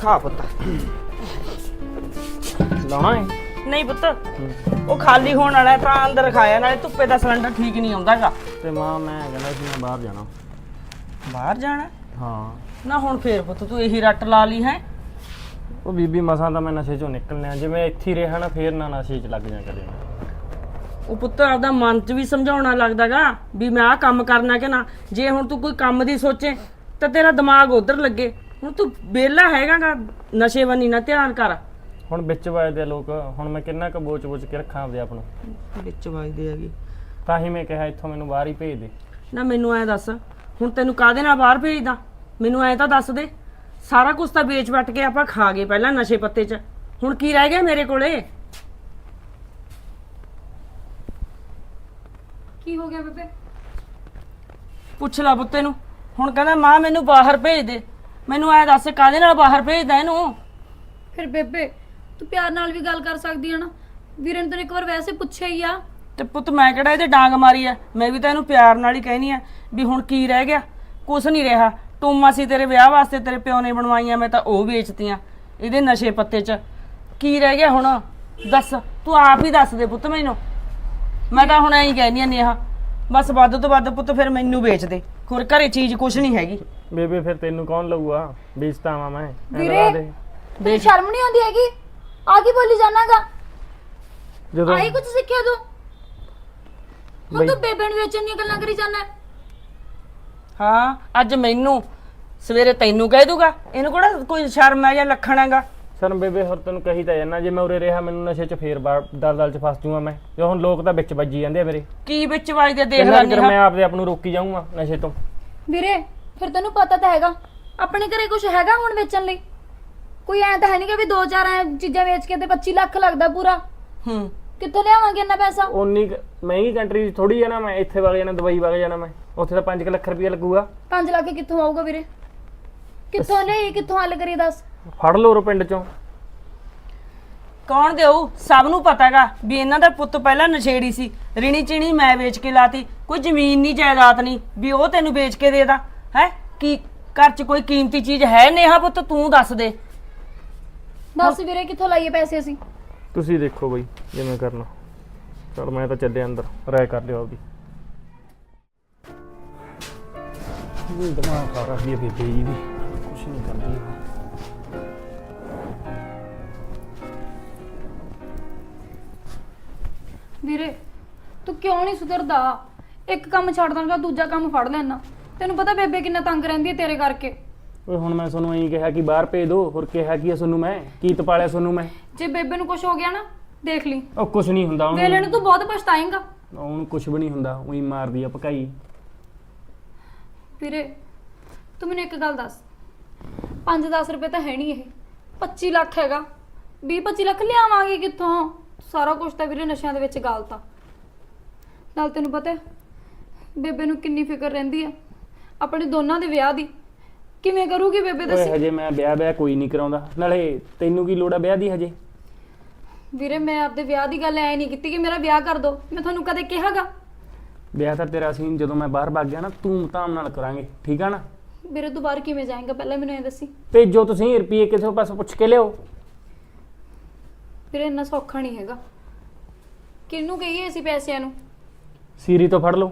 ਖਾ ਪੁੱਤ। ਲਾਉਣਾ ਹੈ ਨਹੀਂ ਪੁੱਤ ਉਹ ਖਾਲੀ ਹੋਣ ਵਾਲਾ ਹੈ, ਤਾਂ ਅੰਦਰ ਖਾਇਆ ਨਾਲੇ ਧੁੱਪੇ ਦਾ ਸਿਲੰਡਰ ਠੀਕ ਨਹੀਂ ਆਉਂਦਾਗਾ ਤੇ ਮਾਂ ਮੈਂ ਕਹਿੰਦਾ ਸੀ ਮੈਂ ਬਾਹਰ ਜਾਣਾ। ਬਾਹਰ ਜਾਣਾ? ਹਾਂ। ਨਾ ਹੁਣ ਫੇਰ ਪੁੱਤ ਤੂੰ ਇਹੀ ਰੱਟ ਲਾ ਲਈ ਹੈ। ਉਹ ਬੀਬੀ ਮਸਾਂ ਤਾਂ ਮੈਂ ਨਸ਼ੇ ਚੋਂ ਨਿਕਲਣਿਆ ਜਿਵੇਂ ਇੱਥੇ ਹੀ ਰਿਹਾ ਨਾ ਫੇਰ ਨਾ ਨਸ਼ੇ 'ਚ ਲੱਗ ਜਾ ਕਦੇ ਉਹ ਪੁੱਤ ਆਪਦਾ ਮਨ 'ਚ ਵੀ ਸਮਝਾਉਣਾ ਲੱਗਦਾਗਾ ਵੀ ਮੈਂ ਆਹ ਕੰਮ ਕਰਨਾ ਕਿ ਨਾ ਜੇ ਹੁਣ ਤੂੰ ਕੋਈ ਕੰਮ ਦੀ ਸੋਚੇ ਤਾਂ ਤੇਰਾ ਦਿਮਾਗ ਉਧਰ ਲੱਗੇ। ਹੁਣ ਤੂੰ ਵਿਹਲਾ ਹੈਗਾਗਾ ਨਸ਼ੇ ਵੱਲ ਨਾ ਧਿਆਨ ਕਰ। ਹੁਣ ਵਿੱਚ ਵੱਜਦੇ ਆ ਲੋਕ ਹੁਣ ਮੈਂ ਕਿੰਨਾ ਕੁ ਬੋਚ ਬੋਚ ਕੇ ਰੱਖਾਂ ਆਪਦੇ ਆਪ ਨੂੰ। ਵਿੱਚ ਵੱਜਦੇ ਹੈਗੇ। ਤਾਂ ਹੀ ਮੈਂ ਕਿਹਾ ਇੱਥੋਂ ਮੈਨੂੰ ਬਾਹਰ ਹੀ ਭੇਜ ਦੇ। ਨਾ ਮੈਨੂੰ ਐ ਦੱਸ ਹੁਣ ਤੈਨੂੰ ਕਾਦੇ ਨਾਲ ਬਾਹਰ ਭੇਜਦਾ? ਮੈਨੂੰ ਐ ਤਾਂ ਦੱਸ ਦੇ ਸਾਰਾ ਕੁਝ ਤਾਂ ਵੇਚ ਵਟ ਕੇ ਆਪਾਂ ਖਾ ਗਏ ਪਹਿਲਾਂ ਨਸ਼ੇ ਪੱਤੇ 'ਚ। ਹੁਣ ਕੀ ਰਹਿ ਗਿਆ ਮੇਰੇ ਕੋਲੇ? ਕੀ ਹੋ ਗਿਆ ਬੇਬੇ ਪੁੱਛ ਲੈ ਪੁੱਤੇ ਨੂੰ ਹੁਣ ਕਹਿੰਦਾ ਮਾਂ ਮੈਨੂੰ ਬਾਹਰ ਭੇਜ ਦੇ। ਮੈਨੂੰ ਐ ਦੱਸ ਕਾਦੇ ਨਾਲ ਬਾਹਰ ਭੇਜਦਾ ਇਹਨੂੰ? ਫਿਰ ਬੇਬੇ ਤੂੰ ਪਿਆਰ ਨਾਲ ਵੀ ਗੱਲ ਕਰ ਸਕਦੀ ਹੈ ਨਾ। ਵੀਰੇ ਨੇ ਤੈਨੂੰ ਇੱਕ ਵਾਰ ਵੈਸੇ ਪੁੱਛਿਆ ਹੀ ਆ। ਤੇ ਪੁੱਤ ਮੈਂ ਕਿਹੜਾ ਇਹਦੇ ਡਾਂਗ ਮਾਰੀ ਐ ਮੈਂ ਵੀ ਤਾਂ ਇਹਨੂੰ ਪਿਆਰ ਨਾਲ ਹੀ ਕਹਿਨੀ ਆ ਵੀ ਹੁਣ ਕੀ ਰਹਿ ਗਿਆ? ਕੁਛ ਨਹੀਂ ਰਿਹਾ। ਟੂਮਾ ਸੀ ਤੇਰੇ ਵਿਆਹ ਵਾਸਤੇ ਤੇਰੇ ਪਿਓ ਨੇ ਬਣਵਾਈਆਂ ਮੈਂ ਤਾਂ ਉਹ ਵੇਚਤੀਆਂ ਇਹਦੇ ਨਸ਼ੇ ਪੱਤੇ 'ਚ। ਕੀ ਰਹਿ ਗਿਆ ਹੁਣ? ਦੱਸ ਤੂੰ ਆਪ ਹੀ ਦੱਸ ਦੇ ਪੁੱਤ ਮੈਨੂੰ। ਮੈਂ ਤਾਂ ਹੁਣ ਐਂ ਹੀ ਕਹਿਨੀ ਆ ਨੇਹਾ ਬਸ ਵੱਧ ਤੋਂ ਵੱਧ ਪੁੱਤ ਫਿਰ ਮੈਨੂੰ ਵੇਚ ਦੇ। ਹੋਰ ਘਰੇ ਚੀਜ਼ ਕੁਛ ਨਹੀਂ ਹੈਗੀ। ਬੇਬੇ ਫਿਰ ਤੈਨੂੰ ਕੌਣ ਲਊਗਾ? ਵੇਚਤਾ ਆਵਾਂ ਮੈਂ ਐਂ ਵੀਰੇ। ਲਗਾ ਦੇ। ਤੈਨੂੰ ਸ਼ਰਮ ਨਹੀਂ ਆਉਂਦੀ ਹੈਗੀ? ਆ ਕੀ ਬੋਲੀ ਜਾਣਾਗਾ? ਜਦੋਂ ਆਹੀ ਕੁਝ ਸਿੱਖਿਆ ਤੂੰ? ਹੁਣ ਬਈ- ਤੂੰ ਬੇਬੇ ਨੂੰ ਵੇਚਣ ਦੀਆਂ ਗੱਲਾਂ ਕਰੀ ਜਾਂਦਾ ਹਾਂ। ਅੱਜ ਮੈਨੂੰ ਸਵੇਰੇ ਤੈਨੂੰ ਕਹਿ ਦੂਗਾ ਇਹਨੂੰ ਕਿਹੜਾ ਕੋਈ ਸ਼ਰਮ ਹੈ ਜਾਂ ਲੱਖਣ ਹੈਗਾ? ਸਰਨ ਬੇਬੇ ਹੋਰ ਤੈਨੂੰ ਕਹੀ ਤਾਂ ਜਾਨਾ ਜੇ ਮੈਂ ਉਰੇ ਰਿਹਾ ਮੈਨੂੰ ਨਸ਼ੇ 'ਚ ਫੇਰ ਬਾਹਰ ਦਲਦਲ 'ਚ ਫਸ ਜੂਗਾ ਮੈਂ। ਤੇ ਹੁਣ ਲੋਕ ਤਾਂ ਵਿੱਚ ਵੱਜੀ ਜਾਂਦੇ ਆ ਮੇਰੇ। ਕੀ ਵਿੱਚ ਵੱਜਦੇ ਦੇਖ ਕਿੰਨਾ ਲੈਣੀ ਚਿਰ ਮੈਂ ਆਪਦੇ ਆਪ ਨੂੰ ਰੋਕੀ ਜਾਊਂਗਾ ਨਸ਼ੇ ਤੋਂ? ਵੀਰੇ ਫਿਰ ਤੈਨੂੰ ਪਤਾ ਤਾਂ ਹੈਗਾ ਆਪਣੇ ਘਰੇ ਕੁਝ ਹੈਗਾ ਹੁਣ ਵੇਚਣ ਲਈ? ਕੋਈ ਐ ਤਾਂ ਹੈ ਨਹੀਂ ਕਿ ਵੀ ਦੋ ਚਾਰ ਐ ਚੀਜ਼ਾਂ ਵੇਚ ਕੇ ਤੇ 25 ਲੱਖ ਲੱਗਦਾ ਪੂਰਾ। ਹੂੰ। ਕਿੱਥੋਂ ਲਿਆਵਾਂਗੇ ਇੰਨਾ ਪੈਸਾ? ਉਨੀ ਕੁ ਮਹਿੰਗੀ ਕੰਟਰੀ ਥੋੜੀ ਹੈ ਨਾ ਮੈਂ ਇੱਥੇ ਵਗ ਜਾਣਾ ਦੁਬਈ ਵਗ ਜਾਣਾ ਮੈਂ। ਉੱਥੇ ਤਾਂ 5 ਲੱਖ ਰੁਪਏ ਲੱਗੂਗਾ। 5 ਲੱਖ ਕਿੱਥੋਂ ਆਊਗਾ ਵੀਰੇ? ਕਿੱਥੋਂ ਲਈ ਕਿੱਥੋਂ ਹੱਲ ਕਰੀ ਦੱਸ? ਫੜ ਲਓ ਰੋ ਪਿੰਡ 'ਚੋਂ। ਕੌਣ ਦੇਊ ਸਭ ਨੂੰ ਪਤਾਗਾ ਵੀ ਇਹਨਾਂ ਦਾ ਪੁੱਤ ਪਹਿਲਾਂ ਨਸ਼ੇੜੀ ਸੀ। ਰਿਣੀ ਚਿਣੀ ਮੈਂ ਵੇਚ ਕੇ ਲਾਤੀ ਕੋਈ ਜ਼ਮੀਨ ਨਹੀਂ ਜਾਇਦਾਦ ਨਹੀਂ ਵੀ ਉਹ ਤੈਨੂੰ ਵੇਚ ਕੇ ਦੇਦਾ ਹੈ? ਕੀ ਘਰ 'ਚ ਕੋਈ ਕੀਮਤੀ ਚੀਜ਼ ਹੈ ਨੇਹਾ ਪੁੱਤ? ਤੂੰ ਦੱਸ ਦੇ। ਦੱਸ ਵੀਰੇ ਕਿੱਥੋਂ ਲਾਈਏ ਪੈਸੇ ਅਸੀਂ? ਤੁਸੀਂ ਦੇਖੋ ਬਈ ਜਿਵੇਂ ਕਰਨਾ। ਚਲ ਮੈਂ ਤਾਂ ਚੱਲਿਆ ਅੰਦਰ ਰਾਇ ਕਰ ਲਿਓ ਆਪਦੀ। ਇਹ ਦਿਮਾਗ ਖਾ ਰਹੀ ਹੈ ਬੇਬੇ ਜੀ ਵੀ ਕੁਛ ਨਹੀਂ ਕਰਦੀ ਉਹ। ਵੀਰੇ ਤੂੰ ਕਿਉਂ ਨਹੀਂ ਸੁਧਰਦਾ? ਇੱਕ ਕੰਮ ਛੱਡ ਦਾਂਗਾ ਦੂਜਾ ਕੰਮ ਫੜ ਲੈਣਾ ਤੈਨੂੰ ਪਤਾ ਬੇਬੇ ਕਿੰਨਾ ਤੰਗ ਰਹਿੰਦੀ ਹੈ ਤੇਰੇ ਕਰਕੇ? ਓਏ ਹੁਣ ਮੈਂ ਤੁਹਾਨੂੰ ਐਂ ਕਿਹਾ ਕਿ ਬਾਹਰ ਭੇਜ ਦੋ ਹੋਰ ਕਿਹਾ ਕੀ ਆ ਤੁਹਾਨੂੰ ਮੈਂ? ਕੀ ਤਪਾਲਿਆ ਤੁਹਾਨੂੰ ਮੈਂ? ਜੇ ਬੇਬੇ ਨੂੰ ਕੁਝ ਹੋ ਗਿਆ ਨਾ ਦੇਖ ਲਈ। ਉਹ ਕੁਛ ਨਹੀਂ ਹੁੰਦਾ ਵੇਲੇ ਉਹਨੂੰ ਨੂੰ ਤੂੰ ਬਹੁਤ ਪਛਤਾਏਂਗਾ। ਉਹਨੂੰ ਕੁਛ ਵੀ ਨਹੀਂ ਹੁੰਦਾ ਉਹੀ ਮਾਰਦੀ ਆ ਪਕਾਈ ਵੀਰੇ ਤੂੰ ਮੈਨੂੰ ਇੱਕ ਗੱਲ ਦੱਸ। 5-10 ਰੁਪਏ ਤਾਂ ਹੈ ਨਹੀਂ ਇਹ। 25 ਲੱਖ ਹੈਗਾ। 20-25 ਲੱਖ ਲਿਆਵਾਂਗੇ ਕਿੱਥੋਂ? ਸਾਰਾ ਕੁਝ ਤਾਂ ਵੀਰੇ ਨਸ਼ਿਆਂ ਦੇ ਵਿੱਚ ਗਾਲਤਾ। ਨਾਲ ਤੈਨੂੰ ਪਤਾ ਹੈ, ਬੇਬੇ ਨੂੰ ਕਿੰਨੀ ਫਿਕਰ ਰਹਿੰਦੀ ਆ। ਆਪਣੇ ਦੋਨਾਂ ਦੇ ਵਿਆਹ ਦੀ। ਕਿਵੇਂ ਕਰੂਗੀ ਬੇਬੇ ਓਏ ਦੱਸੀ? ਹਜੇ ਮੈਂ ਵਿਆਹ ਵਿਆਹ ਕੋਈ ਨਹੀਂ ਕਰਾਉਂਦਾ। ਨਾਲੇ ਤੈਨੂੰ ਕੀ ਲੋੜ ਆ ਵਿਆਹ ਦੀ ਹਜੇ? ਵੀਰੇ ਮੈਂ ਆਪਦੇ ਵਿਆਹ ਦੀ ਗੱਲ ਐ ਨਹੀਂ ਕੀਤੀ ਕਿ ਮੇਰਾ ਵਿਆਹ ਕਰ ਦੋ। ਮੈਂ ਤੁਹਾਨੂੰ ਕਦੇ ਕਿਹਾਗਾ ਵਿਆਹ ਤਾਂ ਤੇਰਾ ਸੀ ਜਦੋਂ ਮੈਂ ਬਾਹਰ ਭੱਗ ਗਿਆ ਨਾ ਧੂਮ ਧਾਮ ਨਾਲ ਕਰਾਂਗੇ। ਠੀਕ ਆ ਨਾ? ਵੀਰੇ ਤੂੰ ਬਾਹਰ ਕਿਵੇਂ ਜਾਏਂਗਾ? ਪਹਿਲਾਂ ਮੈਨੂੰ ਇਹ ਦੱਸੀ। ਭੇਜੋ ਤੁਸੀਂ ਰੁਪਏ ਕਿਸੇ ਪਾਸੋਂ ਪੁੱਛ ਕੇ ਲਿਓ ਵੀਰੇ ਇੰਨਾ ਸੌਖਾ ਨਹੀਂ ਹੈਗਾ। ਕਿਹਨੂੰ ਕਹੀਏ ਅਸੀਂ ਪੈਸਿਆਂ ਨੂੰ? ਸੀਰੀ ਤੋਂ ਫੜ ਲਓ।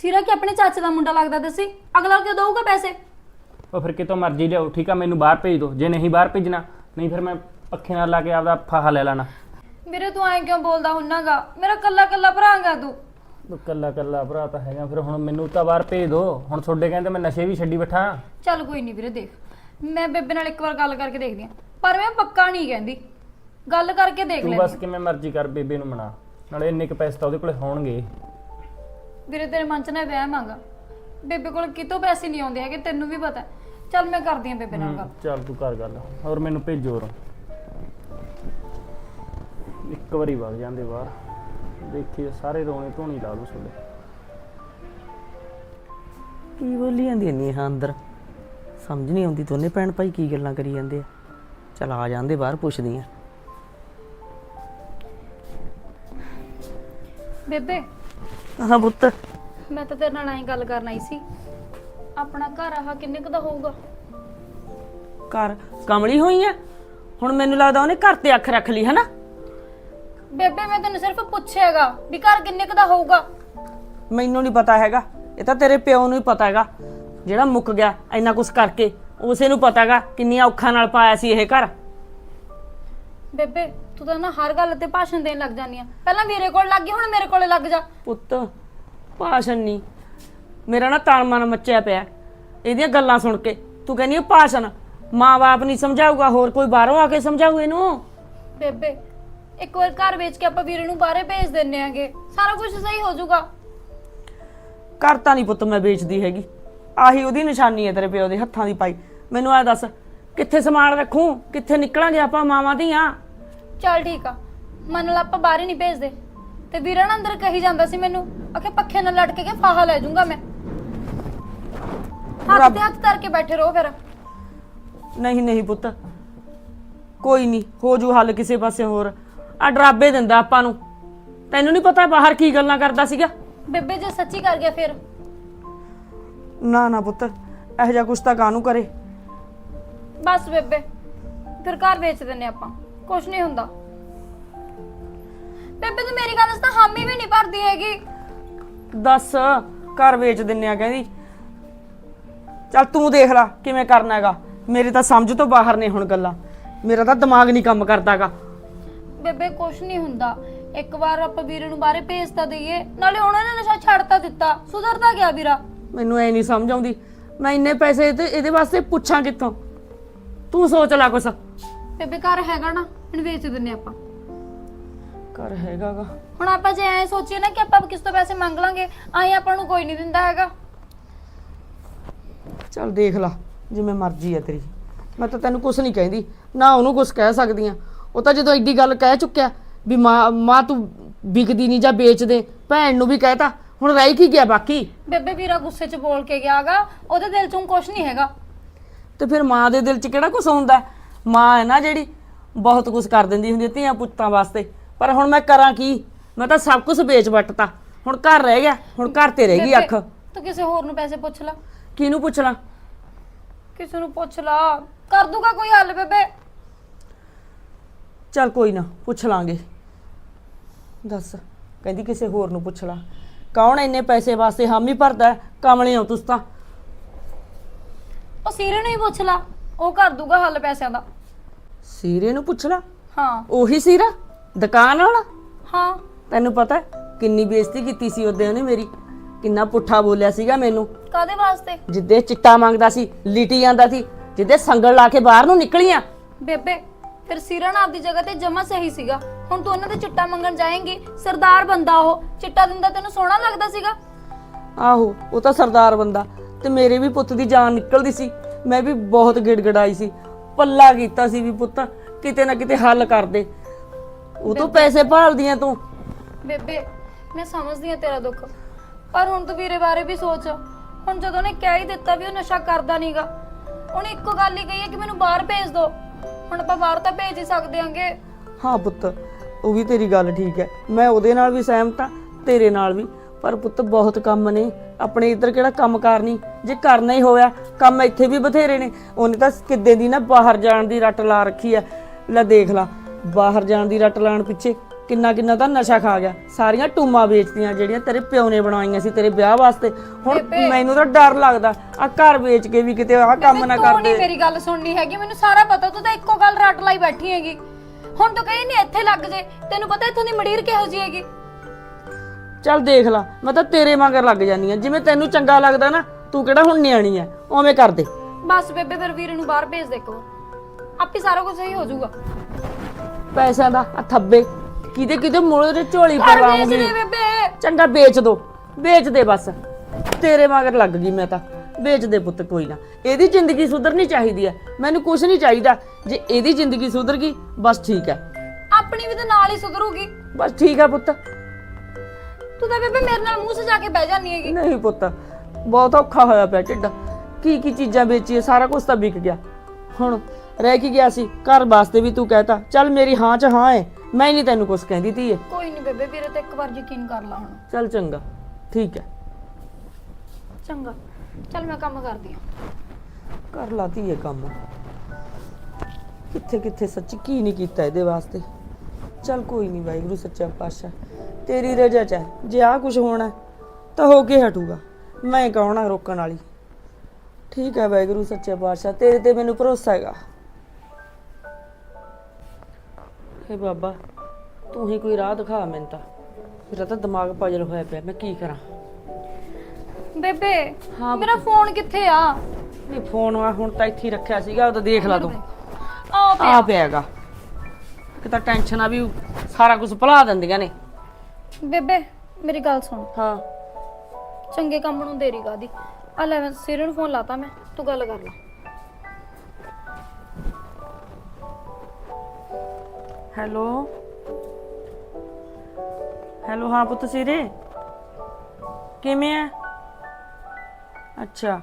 ਸਿਰਾ ਕਿ ਆਪਣੇ ਚਾਚੇ ਦਾ ਮੁੰਡਾ ਲੱਗਦਾ ਦੱਸੀ? ਅਗਲਾ ਕਿਉਂ ਦਊਗਾ ਪੈਸੇ? ਉਹ ਫਿਰ ਕਿਤੋਂ ਮਰਜ਼ੀ ਲਿਆਓ ਠੀਕ ਆ ਮੈਨੂੰ ਬਾਹਰ ਭੇਜ ਦਿਓ। ਜੇ ਨਹੀਂ ਬਾਹਰ ਭੇਜਣਾ ਨਹੀਂ ਫਿਰ ਮੈਂ ਪੱਖੇ ਨਾਲ ਲਾ ਕੇ ਆਪਦਾ ਫਾਹਾ ਲੈ ਲੈਣਾ। ਵੀਰੇ ਤੂੰ ਐਂ ਕਿਉਂ ਬੋਲਦਾ ਹੁੰਨਾਗਾ? ਮੇਰਾ ਕੱਲਾ ਕੱਲਾ ਭਰਾਂਗਾ ਤੂੰ। ਕੱਲਾ ਕੱਲਾ ਭਰਾ ਤਾਂ ਹੈਗਾ ਫਿਰ ਹੁਣ ਮੈਨੂੰ ਤਾਂ ਬਾਹਰ ਭੇਜ ਦਿਓ। ਹੁਣ ਤੁਹਾਡੇ ਕਹਿੰਦੇ ਮੈਂ ਨਸ਼ੇ ਵੀ ਛੱਡੀ ਬੈਠਾ। ਚੱਲ ਕੋਈ ਨਹੀਂ ਵੀਰੇ ਦੇਖ। ਮੈਂ ਬੇਬੇ ਨਾਲ ਇੱਕ ਵਾਰ ਗੱਲ ਕਰਕੇ ਦੇਖਦੀ ਆ। ਪਰ ਮੈਂ ਪੱਕਾ ਨਹੀਂ ਕਹਿੰਦੀ। ਗੱਲ ਕਰਕੇ ਦੇਖ ਤੂੰ ਲੈ ਬਸ ਕਿਵੇਂ ਮਰਜ਼ੀ ਕਰ ਬੇਬੇ ਨੂੰ ਮਨਾ। ਨਾਲੇ ਇੰਨੇ ਕ ਪੈਸੇ ਤਾਂ ਉਹਦੇ ਕੋਲੇ ਹੋਣਗੇ। ਵੀਰੇ ਤੇਰੇ ਮਨ 'ਚ ਨਾ ਵਹਿਮ ਆਗਾ। ਬੇਬੇ ਕੋਲ ਕਿਤੋਂ ਪੈਸੇ ਨਹੀਂ ਆਉਂਦੇ ਹੈਗੇ ਤੈਨੂੰ ਵੀ ਪਤਾ। ਹੈ। ਚੱਲ ਮੈਂ ਕਰਦੀ ਆ ਬੇਬੇ ਨਾਲ ਗੱਲ। ਚੱਲ ਤੂੰ ਕਰ ਗੱਲ ਹੋਰ ਮੈਨੂੰ ਭੇਜੋ ਹੋਰ ਇੱਕ ਵਾਰੀ ਵਗ ਜਾਂਦੇ ਬਾਹਰ। ਦੇਖੀ ਸਾਰੇ ਰੋਣੇ ਧੋਣੀ ਲਾ ਲੂ ਤੁਹਾਡੇ ਕੀ ਬੋਲੀ ਜਾਂਦੀ ਨਹੀਂ ਹਾਂ ਅੰਦਰ? ਸਮਝ ਨਹੀਂ ਆਉਂਦੀ ਦੋਨੇ ਭੈਣ ਭਾਈ ਕੀ ਗੱਲਾਂ ਕਰੀ ਜਾਂਦੇ ਆ। ਚਲ ਆ ਜਾਂਦੇ ਬਾਹਰ ਪੁੱਛਦੀ ਆ। ਬੇਬੇ ਹਾਂ ਪੁੱਤ। ਮੈਂ ਤਾਂ ਤੇਰੇ ਨਾਲ ਐਂ ਗੱਲ ਕਰਨ ਆਈ ਸੀ। ਆਪਣਾ ਘਰ ਆਹ ਕਿੰਨੇ ਕੁ ਦਾ ਹੋਊਗਾ? ਘਰ ਕਮਲੀ ਹੋਈ ਆ? ਹੁਣ ਮੈਨੂੰ ਲੱਗਦਾ ਉਹਨੇ ਘਰ ਤੇ ਅੱਖ ਰੱਖ ਲਈ ਹਨਾ? ਬੇਬੇ ਮੈਂ ਤੈਨੂੰ ਸਿਰਫ ਪੁੱਛਿਆਗਾ ਵੀ ਘਰ ਕਿੰਨੇ ਕੁ ਦਾ ਹੋਊਗਾ। ਮੈਨੂੰ ਨਹੀਂ ਪਤਾ ਹੈਗਾ। ਇਹ ਤਾਂ ਤੇਰੇ ਪਿਓ ਨੂੰ ਹੀ ਪਤਾ ਹੈਗਾ। ਜਿਹੜਾ ਮੁੱਕ ਗਿਆ ਇੰਨਾ ਕੁਛ ਕਰਕੇ ਉਸੇ ਨੂੰ ਪਤਾ ਹੈਗਾ ਕਿੰਨੀਆਂ ਔਖਾਂ ਨਾਲ ਪਾਇਆ ਸੀ ਇਹ ਘਰ। ਬੇਬੇ ਤੂੰ ਤਾਂ ਨਾ ਹਰ ਗੱਲ ਤੇ ਭਾਸ਼ਣ ਦੇਣ ਲੱਗ ਜਾਂਦੀ ਆ। ਪਹਿਲਾਂ ਮੇਰੇ ਕੋਲ ਲੱਗ ਗਈ ਹੁਣ ਮੇਰੇ ਕੋਲੇ ਲੱਗ ਜਾ। ਪੁੱਤ ਭਾਸ਼ਣ ਨਹੀਂ। ਮੇਰਾ ਨਾ ਤਨ ਮਨ ਮੱਚਿਆ ਪਿਆ। ਇਹਦੀਆਂ ਗੱਲਾਂ ਸੁਣ ਕੇ। ਤੂੰ ਕਹਿੰਦੀ ਹੈ ਭਾਸ਼ਣ। ਮਾਂ-ਬਾਪ ਨਹੀਂ ਸਮਝਾਊਗਾ ਹੋਰ ਕੋਈ ਬਾਹਰੋਂ ਆ ਕੇ ਸਮਝਾਊ ਇਹਨੂੰ? ਬੇਬੇ ਇੱਕ ਵਾਰ ਘਰ ਵੇਚ ਕੇ ਆਪਾਂ ਵੀਰੇ ਨੂੰ ਬਾਹਰੇ ਭੇਜ ਦਿੰਨੇ ਆਂਗੇ। ਸਾਰਾ ਕੁਝ ਸਹੀ ਹੋ ਜਾਊਗਾ। ਘਰ ਤਾਂ ਨਹੀਂ ਪੁੱਤ ਮੈਂ ਵੇਚਦੀ ਹੈਗੀ। ਆਹੀ ਉਹਦੀ ਨਿਸ਼ਾਨੀ ਹੈ ਤੇਰੇ ਪਿਓ ਦੇ ਹੱਥਾਂ ਦੀ ਪਾਈ। ਮੈਨੂੰ ਆ ਦੱਸ ਕਿੱਥੇ ਸਮਾਨ ਰੱਖੂੰ? ਕਿੱਥੇ ਨਿਕਲਾਂਗੇ ਆਪਾਂ ਮਾਵਾਂ ਦੀਆਂ ਚੱਲ ਠੀਕ ਆ। ਮੰਨ ਲਾ ਆਪਾਂ ਬਾਹਰ ਹੀ ਨਹੀਂ ਭੇਜਦੇ। ਤੇ ਵੀਰਾ ਨਾ ਅੰਦਰ ਕਹੀ ਜਾਂਦਾ ਸੀ ਮੈਨੂੰ ਆਖੇ ਪੱਖੇ ਨਾਲ ਲਟਕ ਕੇ ਫਾਹਾ ਲੈ ਜਾਊਂਗਾ ਮੈਂ। ਹੱਥ ਰੱਬ- ਤੇ ਹੱਥ ਧਰ ਕੇ ਬੈਠੇ ਰਹੋ ਫਿਰ। ਨਹੀਂ ਨਹੀਂ ਪੁੱਤ। ਕੋਈ ਨਹੀਂ ਹੋ ਜੂ ਹੱਲ ਕਿਸੇ ਪਾਸੇ ਹੋਰ। ਆ ਡਰਾਬੇ ਦਿੰਦਾ ਆਪਾਂ ਨੂੰ। ਤੈਨੂੰ ਨਹੀਂ ਪਤਾ ਬਾਹਰ ਕੀ ਗੱਲਾਂ ਕਰਦਾ ਸੀਗਾ? ਬੇਬੇ ਜੇ ਸੱਚੀ ਕਰ ਗਿਆ ਫਿਰ। ਨਾ ਨਾ ਪੁੱਤ ਇਹੋ ਜਿਹਾ ਕੁਛ ਤਾਂ ਕਾਹਨੂੰ ਕਰੇ? ਬਸ ਬੇਬੇ ਫਿਰ ਘਰ ਵੇਚ ਦਿੰਨੇ ਆਪਾਂ ਕੁਝ ਨਹੀਂ ਹੁੰਦਾ। ਬੇਬੇ ਤੂੰ ਮੇਰੀ ਗੱਲ ਤਾਂ ਹਾਮੀ ਵੀ ਨਹੀਂ ਭਰਦੀ ਹੈਗੀ। ਦੱਸ ਘਰ ਵੇਚ ਦਿੰਨੇ ਆ ਕਹਿੰਦੀ। ਚੱਲ ਤੂੰ ਦੇਖ ਲੈ ਕਿਵੇਂ ਕਰਨਾ ਹੈਗਾ। ਮੇਰੀ ਤਾਂ ਸਮਝ ਤੋਂ ਬਾਹਰ ਨੇ ਹੁਣ ਗੱਲਾਂ। ਮੇਰਾ ਤਾਂ ਦਿਮਾਗ ਨਹੀਂ ਕੰਮ ਕਰਦਾਗਾ। ਬੇਬੇ ਕੁਝ ਨਹੀਂ ਹੁੰਦਾ। ਇੱਕ ਵਾਰ ਆਪਾਂ ਵੀਰੇ ਨੂੰ ਬਾਹਰੇ ਭੇਜ ਤਾਂ ਦਈਏ ਨਾਲੇ ਉਹਨਾਂ ਨੇ ਨਸ਼ਾ ਛੱਡਤਾ ਦਿੱਤਾ। ਸੁਧਰਦਾ ਗਿਆ ਵੀਰਾ। ਮੈਨੂੰ ਐ ਨਹੀਂ ਸਮਝ ਆਉਂਦੀ। ਮੈਂ ਇੰਨੇ ਪੈਸੇ ਤੇ ਇਹਦੇ ਵਾਸਤੇ ਪੁੱਛਾਂ ਕਿੱਥੋਂ? ਤੂੰ ਸੋਚ ਲੈ ਕੁਛ। ਬੇਬੇ ਘਰ ਹੈਗਾ ਨਾ ਇਹਨੂੰ ਵੇਚ ਦਿੰਨੇ ਆਪਾਂ। ਘਰ ਹੈਗਾਗਾ। ਹੁਣ ਆਪਾਂ ਜੇ ਐ ਸੋਚੀਏ ਨਾ ਕਿ ਆਪਾਂ ਕਿਸ ਤੋਂ ਪੈਸੇ ਮੰਗ ਲਾਂਗੇ ਆਈ ਆਪਾਂ ਨੂੰ ਕੋਈ ਨਹੀਂ ਦਿੰਦਾ ਹੈਗਾ। ਚੱਲ ਦੇਖ ਲਾ ਜਿਵੇਂ ਮਰਜ਼ੀ ਆ ਤੇਰੀ। ਮੈਂ ਤਾਂ ਤੈਨੂੰ ਕੁਛ ਨਹੀਂ ਕਹਿੰਦੀ ਨਾ ਉਹਨੂੰ ਕੁਛ ਕਹਿ ਸਕਦੀ ਆ ਉਹ ਤਾਂ ਜਦੋਂ ਐਡੀ ਗੱਲ ਕਹਿ ਚੁੱਕਿਆ ਵੀ ਮਾਂ ਮਾਂ ਤੂੰ ਵਿਕਦੀ ਨਹੀਂ ਜਾਂ ਵੇਚ ਦੇ ਭੈਣ ਨੂੰ ਵੀ ਕਹਿਤਾ ਹੁਣ ਰਹਿ ਕੀ ਗਿਆ ਬਾਕੀ? ਬੇਬੇ ਵੀਰਾ ਗੁੱਸੇ 'ਚ ਬੋਲ ਕੇ ਗਿਆਗਾ ਉਹਦੇ ਦਿਲ 'ਚੋਂ ਕੁਝ ਨਹੀਂ ਹੈਗਾ। ਤੇ ਫਿਰ ਮਾਂ ਦੇ ਦਿਲ 'ਚ ਕਿਹੜਾ ਕੁਛ ਹੁੰਦਾ? ਮਾਂ ਹੈ ਨਾ ਜਿਹੜੀ ਬਹੁਤ ਕੁਛ ਕਰ ਦਿੰਦੀ ਹੁੰਦੀ ਹੈ ਧੀਆਂ ਪੁੱਤਾਂ ਵਾਸਤੇ। ਪਰ ਹੁਣ ਮੈਂ ਕਰਾਂ ਕੀ? ਮੈਂ ਤਾਂ ਸਭ ਕੁਝ ਵੇਚ ਵੱਟਤਾ। ਹੁਣ ਘਰ ਰਹਿ ਗਿਆ ਹੁਣ ਘਰ ਤੇ ਰਹਿ ਗਈ ਅੱਖ। ਤੂੰ ਕਿਸੇ ਹੋਰ ਨੂੰ ਪੈਸੇ ਪੁੱਛ ਲੈ। ਕਿਹਨੂੰ ਪੁੱਛਣਾ? ਕਿਸੇ ਨੂੰ ਪੁੱਛ ਲਾ। ਕਰ ਦੂਗਾ ਕੋਈ ਹੱਲ ਬੇਬੇ। ਚੱਲ ਕੋਈ ਨਾ ਪੁੱਛ ਲਾਂਗੇ। ਦੱਸ ਕਹਿੰਦੀ ਕਿਸੇ ਹੋਰ ਨੂੰ ਪੁੱਛ ਲਾ। ਕੌਣ ਇੰਨੇ ਪੈਸੇ ਵਾਸਤੇ ਹਾਮੀ ਭਰਦਾ? ਕਮਲੇ ਹੋ ਤੁਸੀਂ ਤਾਂ। ਸੀਰੇ ਨੂੰ ਹੀ ਪੁੱਛ ਲਾ। ਉਹ ਕਰ ਦੂਗਾ ਹੱਲ ਪੈਸਿਆਂ ਦਾ। ਸੀਰੇ ਨੂੰ ਪੁੱਛ ਲਾ? ਹਾਂ। ਉਹੀ ਸੀਰਾ? ਦੁਕਾਨ ਵਾਲਾ? ਹਾਂ। ਤੈਨੂੰ ਪਤਾ ਹੈ ਕਿੰਨੀ ਬੇਇੱਜ਼ਤੀ ਕੀਤੀ ਸੀ ਉਹਦੇ ਉਹਨੇ ਮੇਰੀ। ਕਿੰਨਾ ਪੁੱਠਾ ਬੋਲਿਆ ਸੀਗਾ ਮੈਨੂੰ। ਕਾਦੇ ਵਾਸਤੇ? ਜਿੱਦੇ ਚਿੱਟਾ ਮੰਗਦਾ ਸੀ ਲਿਟੀ ਜਾਂਦਾ ਸੀ ਜਿੱਦੇ ਸੰਗਲ ਲਾ ਕੇ ਬਾਹਰ ਨੂੰ ਨਿਕਲੀਆਂ। ਬੇਬੇ ਫਿਰ ਸੀਰਨ ਆਪਦੀ ਜਗ੍ਹਾ ਤੇ ਜਮਾ ਸਹੀ ਸੀਗਾ। ਹੁਣ ਤੂੰ ਉਹਨਾਂ ਦੇ ਚਿੱਟਾ ਮੰਗਣ ਜਾਏਂਗੀ ਸਰਦਾਰ ਬੰਦਾ ਉਹ। ਚਿੱਟਾ ਦਿੰਦਾ ਤੈਨੂੰ ਸੋਹਣਾ ਲੱਗਦਾ ਸੀਗਾ। ਆਹੋ ਉਹ ਤਾਂ ਸਰਦਾਰ ਬੰਦਾ। ਤੇ ਮੇਰੇ ਵੀ ਪੁੱਤ ਦੀ ਜਾਨ ਨਿਕਲਦੀ ਸੀ। ਮੈਂ ਵੀ ਬਹੁਤ ਗਿੜਗੜਾਈ ਸੀ ਪੱਲਾ ਕੀਤਾ ਸੀ ਵੀ ਪੁੱਤ ਕਿਤੇ ਨਾ ਕਿਤੇ ਹੱਲ ਕਰ ਦੇ। ਉਹ ਤੋਂ ਪੈਸੇ ਭਾਲਦੀਆਂ ਤੂੰ। ਬੇਬੇ ਮੈਂ ਸਮਝਦੀ ਆ ਤੇਰਾ ਦੁੱਖ ਪਰ ਹੁਣ ਤੂੰ ਵੀਰੇ ਬਾਰੇ ਵੀ ਸੋਚ। ਹੁਣ ਜਦੋਂ ਉਹਨੇ ਕਹਿ ਹੀ ਦਿੱਤਾ ਵੀ ਉਹ ਨਸ਼ਾ ਕਰਦਾ ਨਹੀਂਗਾ ਉਹਨੇ ਇੱਕੋ ਗੱਲ ਹੀ ਕਹੀ ਹੈ ਕਿ ਮੈਨੂੰ ਬਾਹਰ ਭੇਜ ਦਿਓ ਹੁਣ ਆਪਾਂ ਬਾਹਰ ਤਾਂ ਭੇਜ ਹੀ ਸਕਦੇ ਆਂਗੇ ਹਾਂ ਪੁੱਤ ਉਹ ਵੀ ਤੇਰੀ ਗੱਲ ਠੀਕ ਹੈ। ਮੈਂ ਉਹਦੇ ਨਾਲ ਵੀ ਸਹਿਮਤ ਹਾਂ ਤੇਰੇ ਨਾਲ ਵੀ। ਪਰ ਪੁੱਤ ਬਹੁਤ ਕੰਮ ਨੇ। ਆਪਣੇ ਇੱਧਰ ਕਿਹੜਾ ਕੰਮ ਕਾਰ ਨਹੀਂ ਜੇ ਕਰਨਾ ਹੀ ਹੋਇਆ ਕੰਮ ਇੱਥੇ ਵੀ ਬਥੇਰੇ ਨੇ। ਉਹਨੇ ਤਾਂ ਕਿੱਦੇ ਦੀ ਨਾ ਬਾਹਰ ਜਾਣ ਦੀ ਰੱਟ ਲਾ ਰੱਖੀ ਐ ਲੈ ਦੇਖ ਲਾ ਬਾਹਰ ਜਾਣ ਦੀ ਰੱਟ ਲਾਣ ਪਿੱਛੇ ਕਿੰਨਾ ਕਿੰਨਾ ਤਾਂ ਨਸ਼ਾ ਖਾ ਗਿਆ। ਸਾਰੀਆਂ ਟੂਮਾਂ ਵੇਚਤੀਆਂ ਜਿਹੜੀਆਂ ਤੇਰੇ ਪਿਓ ਨੇ ਬਣਾਈਆਂ ਸੀ ਤੇਰੇ ਵਿਆਹ ਵਾਸਤੇ। ਹੁਣ ਮੈਨੂੰ ਤਾਂ ਡਰ ਲੱਗਦਾ ਆ ਘਰ ਵੇਚ ਕੇ ਵੀ ਕਿਤੇ ਆਹ ਕੰਮ ਨਾ ਤੂੰ ਕਰਦੇ। ਨਹੀਂ ਮੇਰੀ ਗੱਲ ਸੁਣਨੀ ਹੈਗੀ ਮੈਨੂੰ ਸਾਰਾ ਪਤਾ ਤੂੰ ਤਾਂ ਇੱਕੋ ਗੱਲ ਰੱਟ ਲਾਈ ਬੈਠੀ ਹੈਗੀ। ਹੁਣ ਤੂੰ ਕਹੀ ਨਹੀਂ ਇੱਥੇ ਲੱਗ ਜੇ ਤੈਨੂੰ ਪਤਾ ਇੱਥੋਂ ਦੀ ਮੜੀਰ ਕਿਹੋ ਜੀ ਹੈਗੀ। ਚੱਲ ਦੇਖ ਲਾ ਮੈਂ ਤਾਂ ਤੇਰੇ ਮਗਰ ਲੱਗ ਜਾਨੀ ਆ ਜਿਵੇਂ ਤੈਨੂੰ ਚੰਗਾ ਲੱਗਦਾ ਨਾ ਤੂੰ ਕਿਹੜਾ ਹੁਣ ਨਿਆਣੀ ਐ? ਓਵੇਂ ਕਰ ਦੇ। ਬਸ ਬੇਬੇ ਫਿਰ ਵੀਰੇ ਨੂੰ ਬਾਹਰ ਭੇਜ ਦੇ ਇੱਕ ਵਾਰ। ਆਪੇ ਸਾਰਾ ਕੁਝ ਸਹੀ ਹੋ ਜਾਊਗਾ। ਪੈਸਿਆਂ ਦਾ ਆ ਥੱਬੇ। ਕਿਤੇ ਕਿਤੇ ਮੁੜ ਦੇ ਝੋਲੀ ਪਵਾਉਂਗੀ ਦੇ ਬੇਬੇ। ਚੰਗਾ ਵੇਚ ਦੋ। ਵੇਚ ਦੇ ਬਸ। ਤੇਰੇ ਮਗਰ ਲੱਗ ਗਈ ਮੈਂ ਤਾਂ। ਵੇਚ ਦੇ ਪੁੱਤ ਕੋਈ ਨਾ। ਇਹਦੀ ਜ਼ਿੰਦਗੀ ਸੁਧਰਨੀ ਚਾਹੀਦੀ ਐ। ਮੈਨੂੰ ਕੁਝ ਨਹੀਂ ਚਾਹੀਦਾ। ਜੇ ਇਹਦੀ ਜ਼ਿੰਦਗੀ ਸੁਧਰ ਗਈ ਬਸ ਠੀਕ ਐ। ਆਪਣੀ ਵੀ ਤਾਂ ਨਾਲ ਹੀ ਸੁਧਰੂਗੀ। ਬਸ ਠੀਕ ਐ ਪੁੱਤ। ਤੂੰ ਤਾਂ ਬੇਬੇ ਮੇਰੇ ਨਾਲ ਮੂੰਹ ਸਜਾ ਕੇ ਬਹਿ ਜਾਨੀ ਹੈਗੀ। ਨਹੀਂ ਪੁੱਤ ਬਹੁਤ ਔਖਾ ਹੋਇਆ ਪਿਆ ਢਿੱਡ। ਕੀ ਕੀ ਚੀਜ਼ਾਂ ਵੇਚੀਏ ਸਾਰਾ ਕੁਝ ਤਾਂ ਵਿਕ ਗਿਆ। ਹੁਣ ਰਹਿ ਕੀ ਗਿਆ ਸੀ ਘਰ ਵਾਸਤੇ ਵੀ ਤੂੰ ਕਹਿਤਾ ਚੱਲ ਮੇਰੀ ਹਾਂ ਚ ਹਾਂ ਏ ਮੈਂ ਨਹੀਂ ਤੈਨੂੰ ਕੁਝ ਕਹਿੰਦੀ ਧੀਏ। ਕੋਈ ਨਹੀਂ ਬੇਬੇ ਵੀਰੇ ਤੇ ਇੱਕ ਵਾਰ ਯਕੀਨ ਕਰ ਲਾ ਹੁਣ। ਚੱਲ ਚੰਗਾ ਠੀਕ ਹੈ। ਚੰਗਾ ਚੱਲ ਮੈਂ ਕੰਮ ਕਰਦੀ ਹਾਂ। ਕਰ ਲਾ ਧੀਏ ਕੰਮ। ਕਿੱਥੇ ਕਿੱਥੇ ਸੱਚ ਕੀ ਨਹੀਂ ਕੀਤਾ ਇਹਦੇ ਵਾਸਤੇ। ਚੱਲ ਕੋਈ ਨਹੀਂ ਵਾਹਿਗੁਰੂ ਸੱਚਾ ਪਾਤਸ਼ਾਹ। ਤੇਰੀ ਰਜਾ ਚ ਹੈ। ਜੇ ਆ ਕੁਝ ਹੋਣਾ ਤਾਂ ਹੋ ਕੇ ਹਟੂਗਾ। ਮੈਂ ਕੌਣ ਆ ਰੋਕਣ ਵਾਲੀ? ਠੀਕ ਹੈ ਵਾਹਿਗੁਰੂ ਸੱਚਾ ਪਾਤਸ਼ਾਹ ਤੇਰੇ ਤੇ ਮੈਨੂੰ ਭਰੋਸਾ ਹੈਗਾ। ਹੇ ਬਾਬਾ ਤੂੰ ਹੀ ਕੋਈ ਰਾਹ ਦਿਖਾ ਮੈਨੂੰ ਤਾਂ। ਮੇਰਾ ਤਾਂ ਦਿਮਾਗ ਪਜਲ ਹੋਇਆ ਪਿਆ ਮੈਂ ਕੀ ਕਰਾਂ? ਬੇਬੇ ਹਾਂ ਮੇਰਾ ਫੋਨ ਕਿੱਥੇ ਆ? ਨਹੀਂ ਫੋਨ ਆ ਹੁਣ ਤਾਂ ਇੱਥੇ ਹੀ ਰੱਖਿਆ ਸੀਗਾ ਉਹ ਤਾਂ ਦੇਖ ਲਾ ਤੂੰ। ਆ ਆ ਪਿਆਗਾ ਕਿ ਤਾਂ ਟੈਨਸ਼ਨ ਆ ਵੀ ਸਾਰਾ ਕੁਝ ਭੁਲਾ ਦਿੰਦੀਆਂ ਨੇ। ਬੇਬੇ ਮੇਰੀ ਗੱਲ ਸੁਣ। ਹਾਂ। ਚੰਗੇ ਕੰਮ ਨੂੰ ਦੇਰੀ ਕਾਦੀ ਆ ਲੈ ਮੈਂ ਸਿਰ ਨੂੰ ਫੋਨ ਲਾਤਾ ਮੈਂ ਤੂੰ ਗੱਲ ਕਰ ਲੈ। ਹੈਲੋ? ਹੈਲੋ ਹਾਂ ਪੁੱਤ ਸਿਰੇ। ਕਿਵੇਂ ਐ? ਅੱਛਾ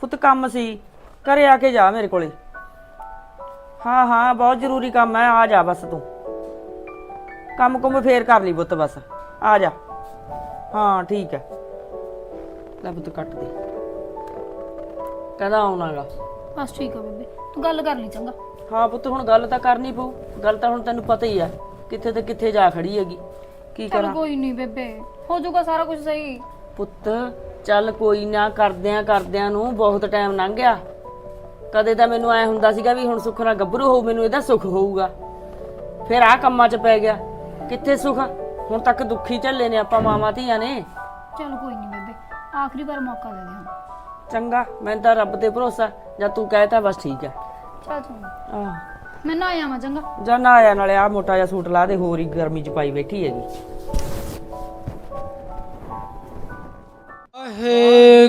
ਪੁੱਤ ਕੰਮ ਸੀ ਘਰੇ ਆ ਕੇ ਜਾ ਮੇਰੇ ਕੋਲੇ। ਹਾਂ ਹਾਂ ਬਹੁਤ ਜ਼ਰੂਰੀ ਕੰਮ ਹੈ ਆ ਜਾ ਬਸ ਤੂੰ। ਕੰਮ ਕੁਮ ਫੇਰ ਕਰ ਲਈ ਪੁੱਤ ਬਸ। ਆ ਜਾ। ਹਾਂ ਠੀਕ ਹੈ। ਲੈ ਪੁੱਤ ਕੱਟ ਦੇ। ਕਹਦਾ ਆਉਣਾਗਾ ਬਸ ਠੀਕ ਆ ਬੇਬੇ ਤੂੰ ਗੱਲ ਕਰ ਲਈ ਚੰਗਾ। ਹਾਂ ਪੁੱਤ ਹੁਣ ਗੱਲ ਤਾਂ ਕਰਨੀ ਪਊ। ਗੱਲ ਤਾਂ ਹੁਣ ਤੈਨੂੰ ਪਤਾ ਹੀ ਆ ਕਿੱਥੇ ਤੇ ਕਿੱਥੇ ਜਾ ਖੜੀ ਹੈਗੀ। ਕੀ ਚੱਲ ਕਰਾਂ? ਕੋਈ ਨਹੀਂ ਬੇਬੇ ਹੋ ਜਾਊਗਾ ਸਾਰਾ ਕੁਝ ਸਹੀ। ਪੁੱਤ ਚੱਲ ਕੋਈ ਨਾ ਕਰਦਿਆਂ ਕਰਦਿਆਂ ਨੂੰ ਬਹੁਤ ਟਾਈਮ ਲੰਘ ਗਿਆ। ਕਦੇ ਤਾਂ ਮੈਨੂੰ ਐ ਹੁੰਦਾ ਸੀਗਾ ਵੀ ਹੁਣ ਸੁੱਖ ਨਾਲ ਗੱਭਰੂ ਹੋਊ ਮੈਨੂੰ ਇਹਦਾ ਸੁੱਖ ਹੋਊਗਾ। ਫਿਰ ਆ ਕੰਮਾਂ 'ਚ ਪੈ ਗਿਆ। ਕਿੱਥੇ ਸੁੱਖ? ਹੁਣ ਤੱਕ ਦੁੱਖੀ ਝੱਲੇ ਨੇ ਆਪਾਂ ਮਾਵਾਂ ਧੀਆਂ ਨੇ। ਚੱਲ ਕੋਈ ਨਹੀਂ ਬੇਬੇ ਆਖਰੀ ਵਾਰ ਮੌਕਾ ਦੇ ਦੇ ਹੁਣ ਚੰਗਾ ਮੈਨੂੰ ਤਾਂ ਰੱਬ ਤੇ ਭਰੋਸਾ ਜਾਂ ਤੂੰ ਕਹਿ ਤਾ ਬਸ ਠੀਕ ਹੈ ਚੱਲ ਚੰਗਾ। ਆਹ। ਮੈਂ ਨਾ ਆਇਆ ਮੈਂ ਚੰਗਾ। ਜਾਂ ਨਾ ਆਇਆ ਨਾਲੇ ਆ ਮੋਟਾ ਜਿਹਾ ਸੂਟ ਲਾ ਦੇ ਹੋਰ ਹੀ ਗਰਮੀ 'ਚ ਪਾਈ ਬੈਠੀ ਹੈਗੀ। ਹੈ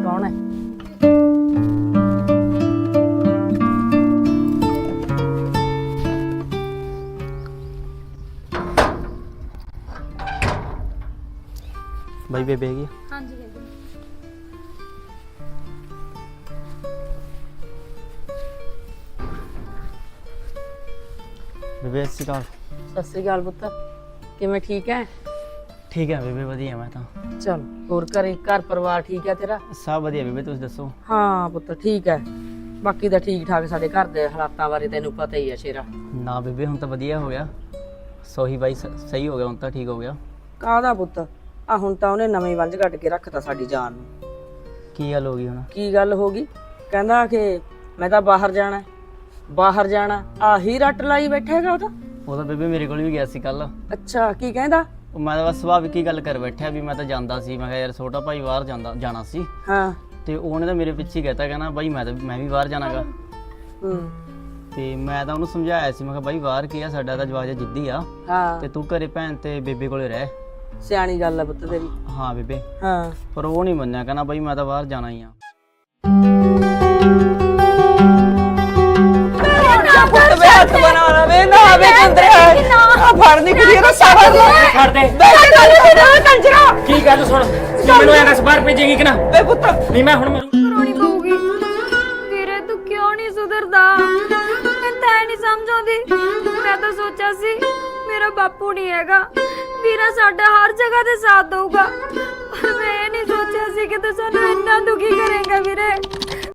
ਜਾ ਪੁੱਤ ਦੇਖ ਕੌਣ ਹੈ ਬਾਈ ਬੇਬੇ ਹੈਗੀ ਹਾਂਜੀ ਬੇਬੇ ਬੇਬੇ ਸਤਿ ਸ਼੍ਰੀ ਅਕਾਲ। ਸਤਿ ਸ੍ਰੀ ਅਕਾਲ ਪੁੱਤ। ਕਿਵੇਂ ਠੀਕ ਹੈ ਠੀਕ ਹੈ ਬੇਬੇ ਵਧੀਆ ਮੈਂ ਤਾਂ। ਚਲ ਹੋਰ ਘਰੇ ਘਰ ਪਰਿਵਾਰ ਠੀਕ ਹੈ ਤੇਰਾ? ਸਭ ਵਧੀਆ ਬੇਬੇ ਤੁਸੀਂ ਦੱਸੋ? ਹਾਂ ਪੁੱਤ ਠੀਕ ਹੈ ਬਾਕੀ ਤਾਂ ਠੀਕ ਠਾਕ ਸਾਡੇ ਘਰ ਦੇ ਹਾਲਾਤਾਂ ਬਾਰੇ ਤੈਨੂੰ ਪਤਾ ਹੀ ਹੈ ਸ਼ੇਰਾ। ਨਾ ਬੇਬੇ ਹੁਣ ਤਾਂ ਵਧੀਆ ਹੋ ਗਿਆ। ਸੋਹੀ ਬਾਈ ਸ- ਸਹੀ ਹੋ ਗਿਆ ਹੁਣ ਤਾਂ ਠੀਕ ਹੋ ਗਿਆ। ਕਾਹਦਾ ਪੁੱਤ? ਆ ਹੁਣ ਤਾਂ ਉਹਨੇ ਨਵੀਂ ਵੰਜ ਕੱਢ ਕੇ ਰੱਖਤਾ ਸਾਡੀ ਜਾਨ ਨੂੰ। ਕੀ ਗੱਲ ਹੋ ਗਈ ਹੁਣ? ਕੀ ਗੱਲ ਹੋ ਗਈ? ਕਹਿੰਦਾ ਕਿ ਮੈਂ ਤਾਂ ਬਾਹਰ ਜਾਣਾ ਹੈ। ਬਾਹਰ ਜਾਣਾ ਆਹੀ ਰੱਟ ਲਾਈ ਬੈਠੇਗਾ ਉਹ ਤਾਂ। ਉਹ ਤਾਂ ਬੇਬੇ ਮੇਰੇ ਕੋਲ ਵੀ ਗਿਆ ਸੀ ਕੱਲ ਅੱਛਾ ਕੀ ਕਹਿੰਦਾ? ਉਹ ਮੈਂ ਤਾਂ ਬਸ ਸੁਭਾਵਿਕ ਹੀ ਗੱਲ ਕਰ ਬੈਠਿਆ ਵੀ ਮੈਂ ਤਾਂ ਜਾਂਦਾ ਸੀ ਮੈਂ ਕਿਹਾ ਯਾਰ ਛੋਟਾ ਭਾਈ ਬਾਹਰ ਜਾਂਦਾ ਜਾਣਾ ਸੀ। ਹਾਂ। ਤੇ ਉਹਨੇ ਤਾਂ ਮੇਰੇ ਪਿੱਛੇ ਹੀ ਕਹਿਤਾ ਕਹਿੰਦਾ ਬਾਈ ਮੈਂ ਤਾਂ ਮੈਂ ਵੀ ਬਾਹਰ ਜਾਣਾਗਾ ਹੂੰ। ਤੇ ਮੈਂ ਤਾਂ ਉਹਨੂੰ ਸਮਝਾਇਆ ਸੀ ਮੈਂ ਕਿਹਾ ਬਾਈ ਬਾਹਰ ਕੀ ਆ ਸਾਡਾ ਤਾਂ ਜਵਾਜ ਜਿੱਦੀ ਆ। ਹਾਂ। ਤੇ ਤੂੰ ਘਰੇ ਭੈਣ ਤੇ ਬੇਬੇ ਕੋਲੇ ਰਹਿ। ਸਿਆਣੀ ਗੱਲ ਹੈ ਪੁੱਤ ਤੇਰੀ। ਹਾਂ ਬੇਬੇ। ਹਾਂ। ਪਰ ਉਹ ਨਹੀਂ ਮੰਨਿਆ ਕਹਿੰਦਾ ਬਾਈ ਮੈਂ ਤਾਂ ਬਾਹਰ ਜਾਣਾ ਹੀ ਆ। ਪੁੱਤ ਵੇ ਹੱਥ ਬਣਾ ਲਾ ਵੇ ਨਾ ਵੇ ਕੰਦਰੇ ਫੜਨੀ ਕੁੜੀ ਦਾ ਸਾਰਾ ਛੱਡ ਦੇ। ਬੈਠ ਗੱਲ ਨਾ ਕੰਜਰਾ। ਕੀ ਗੱਲ ਸੁਣ ਤੂੰ ਮੈਨੂੰ ਐਂ ਦੱਸ ਬਾਹਰ ਭੇਜੇਗੀ ਕਿ ਨਾ? ਵੇ ਪੁੱਤ। ਨਹੀਂ ਮੈਂ ਹੁਣ ਮਰੂ। ਕਰੋਣੀ ਪਊਗੀ। ਵੀਰੇ ਤੂੰ ਕਿਉਂ ਨਹੀਂ ਸੁਧਰਦਾ? ਮੈਂ ਤਾਂ ਨਹੀਂ ਸਮਝ ਆਉਂਦੀ ਮੈਂ ਤਾਂ ਸੋਚਿਆ ਸੀ ਮੇਰਾ ਬਾਪੂ ਨਹੀਂ ਹੈਗਾ। ਵੀਰਾ ਸਾਡਾ ਹਰ ਜਗ੍ਹਾ ਤੇ ਸਾਥ ਦਊਗਾ। ਪਰ ਮੈਂ ਇਹ ਨਹੀਂ ਸੋਚਿਆ ਸੀ ਕਿ ਤੂੰ ਸਾਨੂੰ ਇੰਨਾ ਦੁਖੀ ਕਰੇਗਾ ਵੀਰੇ।